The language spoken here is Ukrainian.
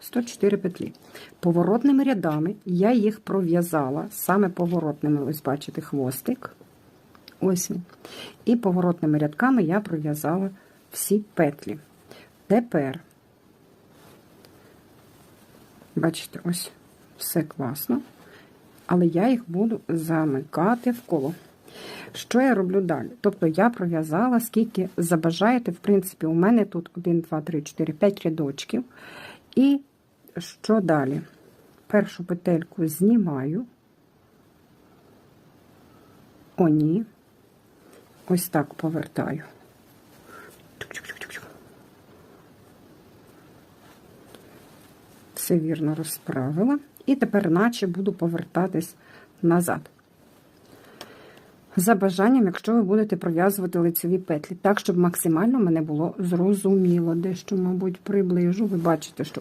104 петлі. Поворотними рядами я їх пров'язала, саме поворотними, ось бачите, хвостик. Ось він. І поворотними рядками я пров'язала всі петлі. Тепер, бачите, ось все класно, але я їх буду замикати в коло. Що я роблю далі? Тобто я пров'язала, скільки забажаєте. В принципі, у мене тут 1, 2, 3, 4, 5 рядочків. І що далі? Першу петельку знімаю. О, ні. Ось так повертаю. Все вірно розправила. І тепер, наче буду повертатись назад. За бажанням, якщо ви будете пров'язувати лицеві петлі, так, щоб максимально мене було зрозуміло. Дещо, мабуть, приближу. Ви бачите, що